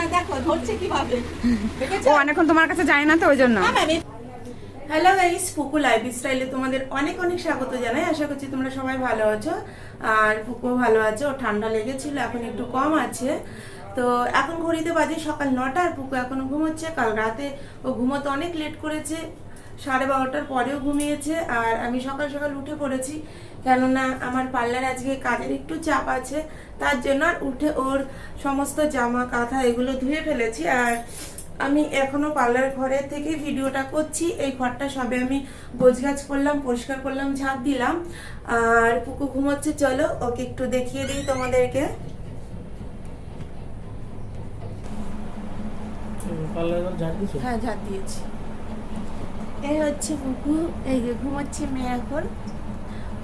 না দেখো ধরছে কীভাবে? ও অনেকক্ষণ তোমার কাছে যায় না তো ওই জন্য। হ্যাঁ, হ্যালো গাইস লাইফ স্টাইলে তোমাদের অনেক অনেক স্বাগত জানাই। আশা করছি তোমরা সবাই ভালো আছো। আর ভালো আছে ও ঠান্ডা লেগেছিল এখন একটু কম আছে। তো এখন ঘড়িতে বাজে সকাল নটা আর পুকু এখনও ঘুমোচ্ছে। কাল রাতে ও ঘুমোতে অনেক লেট করেছে সাড়ে বারোটার পরেও ঘুমিয়েছে। আর আমি সকাল সকাল উঠে পড়েছি কেননা আমার পার্লার আজকে কাজের একটু চাপ আছে তার জন্য আর উঠে ওর সমস্ত জামা কাঁথা এগুলো ধুয়ে ফেলেছি আর আমি এখনও পার্লার ঘরে থেকে ভিডিওটা করছি। এই ঘরটা সবে আমি গোছগাছ করলাম পরিষ্কার করলাম ঝাঁপ দিলাম আর পুকু ঘুমোচ্ছে চলো ওকে একটু দেখিয়ে দিই তোমাদেরকে। হ্যাঁ ঝাঁপ দিয়েছি। এই হচ্ছে পুকু এই যে ঘুমাচ্ছে মেয়ে এখন।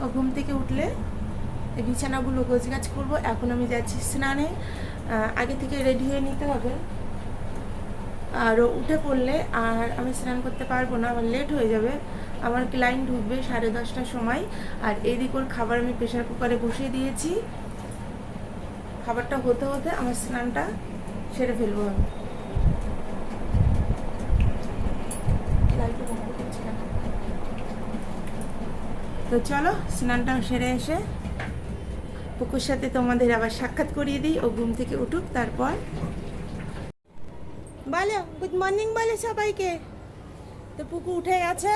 ও ঘুম থেকে উঠলে বিছানাগুলো গোছগাছ করব। এখন আমি যাচ্ছি স্নানে। আগে থেকে রেডি হয়ে নিতে হবে। আর উঠে পড়লে আর আমি স্নান করতে পারব না, আমার লেট হয়ে যাবে। আমার ক্লায়েন্ট ঢুকবে সাড়ে দশটার সময়। আর এদিক ওর খাবার আমি প্রেশার কুকারে বসিয়ে দিয়েছি। খাবারটা হতে হতে আমার স্নানটা সেরে ফেলব আমি লাইটটা বন্ধ করছি কেন? তো চলো স্নানটা সেরে এসে পুকুর সাথে তোমাদের আবার সাক্ষাৎ করিয়ে দিই, ও ঘুম থেকে উঠুক, তারপর বলো গুড মর্নিং বলে সবাইকে। তো পুকু উঠে গেছে।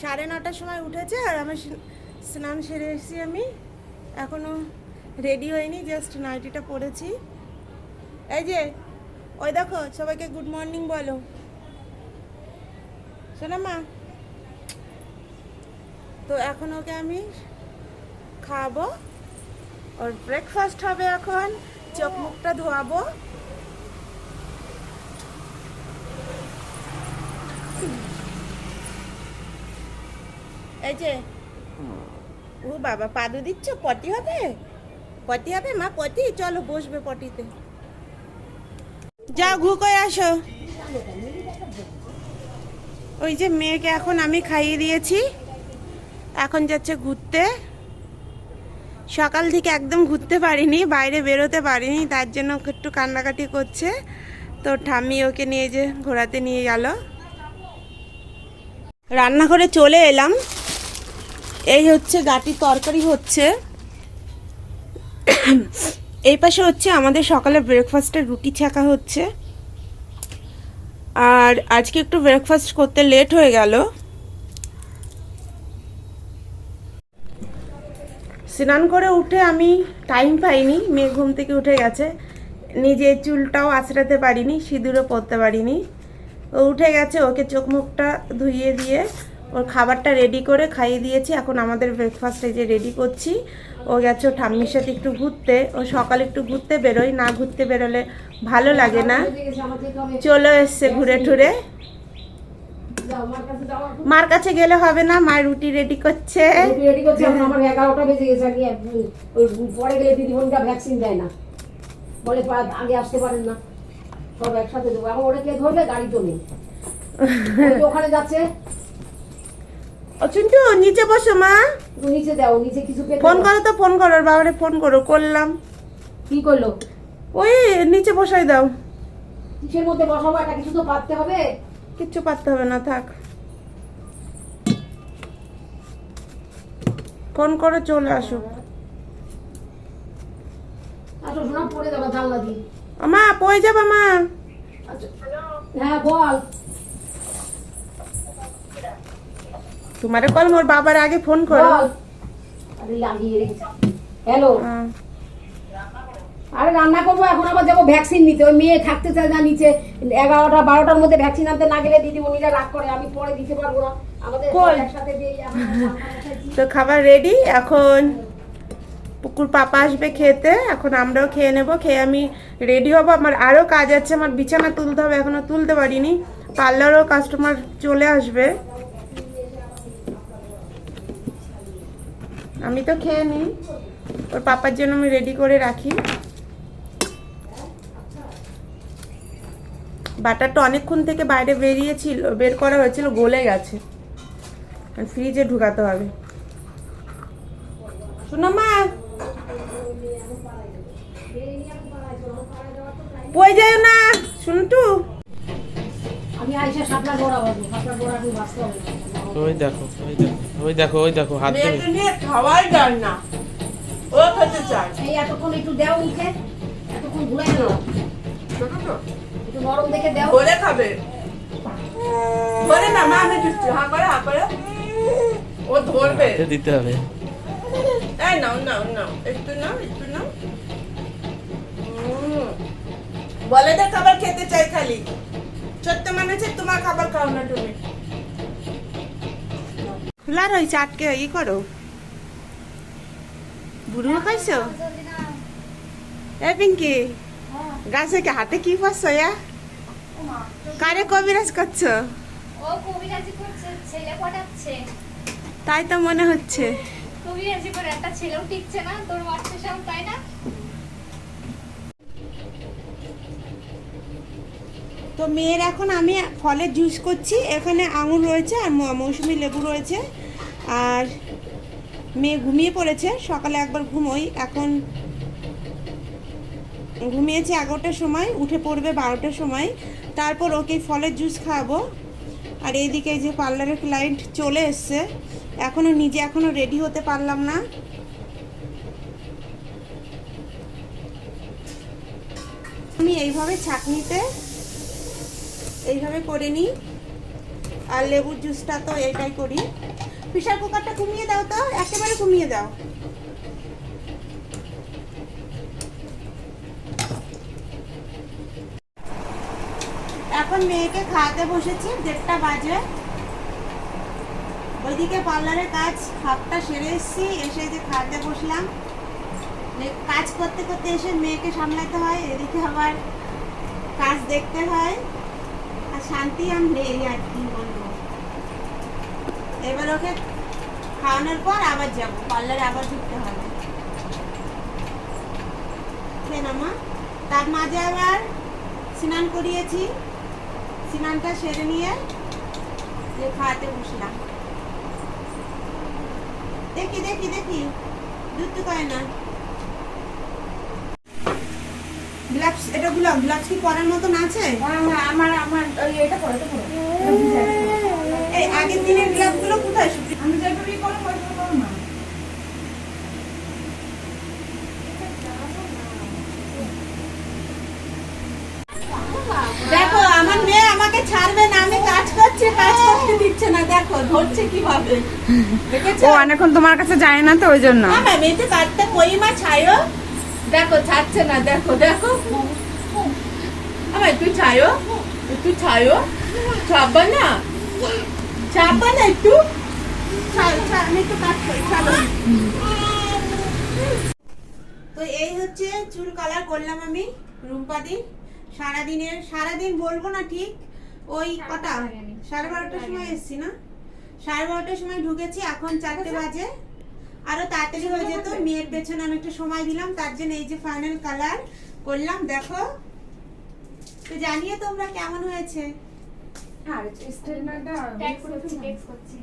সাড়ে নটার সময় উঠেছে আর আমার স্নান সেরে এসেছি আমি। এখনও রেডি হয়নি জাস্ট নাইটিটা পরেছি। এই যে, ওই দেখো, সবাইকে গুড মর্নিং বলো। শোনা মা তো এখন ওকে আমি খাওয়াবো। ওর ব্রেকফাস্ট হবে এখন, চোখ মুখটা ধোয়াবো। এই যে, ও বাবা পাদু দিচ্ছ? পটি হবে? পটি হবে? মা, পটি? চলো, বসবে পটিতে। যাও ঘু করে আসো। ওই যে মেয়েকে এখন আমি খাইয়ে দিয়েছি। এখন যাচ্ছে ঘুরতে। সকাল থেকে একদম ঘুরতে পারিনি, বাইরে বেরোতে পারিনি, তার জন্য একটু কান্নাকাটি করছে। তো ঠাম্মি ওকে নিয়ে যে ঘোরাতে নিয়ে গেল। রান্নাঘরে চলে এলাম। এই হচ্ছে গাটির তরকারি হচ্ছে। এই পাশে হচ্ছে আমাদের সকালে ব্রেকফাস্টের রুটি ছাকা হচ্ছে। আর আজকে একটু ব্রেকফাস্ট করতে লেট হয়ে গেল। স্নান করে উঠে আমি টাইম পাইনি, মেয়ে ঘুম থেকে উঠে গেছে। নিজে চুলটাও আঁচড়াতে পারিনি, সিঁদুরও পরতে পারিনি। ও উঠে গেছে, ওকে চোখ মুখটা ধুইয়ে দিয়ে ওর খাবারটা রেডি করে খাইয়ে দিয়েছি। এখন আমাদের ব্রেকফাস্ট এই যে রেডি করছি। ও গেছে ঠাম্মির সাথে একটু ঘুরতে। ও সকালে একটু ঘুরতে বেরোয়। না ঘুরতে বেরোলে ভালো লাগে না। চলে এসছে ঘুরে টুরে। মার কাছে গেলে হবে না। মা রুটি রেডি করছে। না। ওখানে যাচ্ছে ও নিচে বসো মা। নিচে দাও নিচে কিছু ফোন করো তো ফোন করো বাবারে ফোন করো করলাম। কি করল? ওই নিচে বসাই দাও। কিসের মধ্যে বসাবো? একটা কিছু তো পাততে হবে। কিচ্ছু পারতে হবে না থাক। ফোন করে চলে আসো। আচ্ছা শোনা পড়ে যাবে জানলা দিয়ে। মা পয়ে যাবা মা। আচ্ছা হ্যাঁ বল। তোমারে কল মোর বাবার আগে ফোন করো। আরে লাগিয়ে রেখেছে। হ্যালো হ্যাঁ। আরে রান্না করব এখন আবার যাব ভ্যাকসিন নিতে। ওই মেয়ে থাকতে চায় না নিচে। এগারোটা বারোটার মধ্যে ভ্যাকসিন আনতে না গেলে দিদিমণিরা রাগ করে। আমি পরে দিতে পারব না। আমাদের একসাথে। তো খাবার রেডি এখন পুকুর পাপা আসবে খেতে। এখন আমরাও খেয়ে নেব। খেয়ে আমি রেডি হব। আমার আরও কাজ আছে। আমার বিছানা তুলতে হবে। এখনও তুলতে পারিনি। পার্লারও কাস্টমার চলে আসবে। আমি তো খেয়ে নিই। ওর পাপার জন্য আমি রেডি করে রাখি। বাটারটা অনেকক্ষণ থেকে বাইরে বেরিয়েছিল, বের করা হয়েছিল, গলে গেছে। ফ্রিজে ঢুকাতে হবে। শোনো মা। পই যায় না, শুনটু। আমি আইসা সাপলা বড়া বাবু সাপলা বড়া না। ওই দেখো ওই দেখো ওই দেখো ওই দেখো হাত নিয়ে খাওয়াই যায় না। ও খেতে চায়। এই এতক্ষণ একটু দেও মুখে এতক্ষণ ঘুরাই না একটু নরম দেখে দেও। খাবে। ধরে না মা আমি দিচ্ছি। হা করে হা করে। ও ধরবে। দিতে হবে। এই নাও নাও নাও। একটু নাও একটু নাও। উম। বলে দে খাবার খেতে চাই খালি। ছোট্ট মানে হচ্ছে তোমার খাবার খাও না তুমি। খোলা রয়েছে আটকে ই করো। বুড়ো খাইছো এ পিঙ্কি গাছে কি হাতে কি পাচ্ছ ইয়া কারে কবিরাজ করছ? তাই তো মনে হচ্ছে। কবিরাজি করে একটা ছেলেও টিকছে না তোর তাই না? তো মেয়ের এখন আমি ফলের জুস করছি, এখানে আঙুর রয়েছে আর মৌসুমি লেবু রয়েছে। আর মেয়ে ঘুমিয়ে পড়েছে, সকালে একবার ঘুমোই। এখন ঘুমিয়েছে এগারোটার সময়, উঠে পড়বে বারোটার সময়। তারপর ওকে ফলের জুস খাওয়াবো। আর এইদিকে যে পার্লারের ক্লায়েন্ট চলে এসছে। এখনও নিজে এখনও রেডি হতে পারলাম না। আমি এইভাবে ছাঁকনিতে এইভাবে করে নিই আর লেবুর জুসটা তো এটাই করি। প্রেশার কুকারটা কমিয়ে দাও তো, একেবারে কমিয়ে দাও। এখন মেয়েকে খাওয়াতে বসেছি, দেড়টা বাজে। ওইদিকে পার্লারের কাজ হাফটা সেরে এসেছি, এসে যে খাওয়াতে বসলাম। কাজ করতে করতে এসে মেয়েকে সামলাতে হয়, এদিকে আবার কাজ দেখতে হয়। শান্তি আর নেই আর কি বলব? এবার ওকে খাওয়ানোর পর আবার যাব, পার্লারে আবার ঢুকতে হবে। কেন মা তার মাঝে আবার স্নান করিয়েছি। স্নানটা সেরে নিয়ে যে খাওয়াতে বসলাম। দেখি দেখি দেখি। দুধ করে না? গ্লাভস এটা গুলো গ্লাভস কি পরার মতন আছে? আমার আমার ওই এটা পরে তো পরে। এই আগের দিনের গ্লাভসগুলো কোথায়? আমি যেভাবে করো ওইভাবে করো না দেখো আমার মেয়ে আমাকে ছাড়বে না আমি কাজ করছি কাজ করতে দিচ্ছে না। দেখো ধরছে কীভাবে। দেখেছ? ও অনেকক্ষণ তোমার কাছে যায় না তো ওই জন্য। আমি মেয়েতে কাটতে কই মা ছায়ো দেখো ছাড়ছে না দেখো দেখো। আমার একটু ছায়ো একটু ছায়ো ছাপবা না? ছাপবা না একটু? ছাড় ছাড় আমি একটু কাজ করি ছাড়ো। তো এই হচ্ছে চুল কালার করলাম আমি রুম্পাদি। সারাদিনের সারাদিন বলব না ঠিক ওই কটা? সাড়ে বারোটার সময় এসছি না? সাড়ে বারোটার সময় ঢুকেছি এখন চারটে বাজে। আরও তাড়াতাড়ি হয়ে যেত। মেয়ের পেছনে আমি একটু সময় দিলাম তার জন্য এই যে ফাইনাল কালার করলাম দেখো। তো জানিয়ে তোমরা কেমন হয়েছে? আর স্টেটমেন্টটা টেক্সট করছি টেক্সট করছি।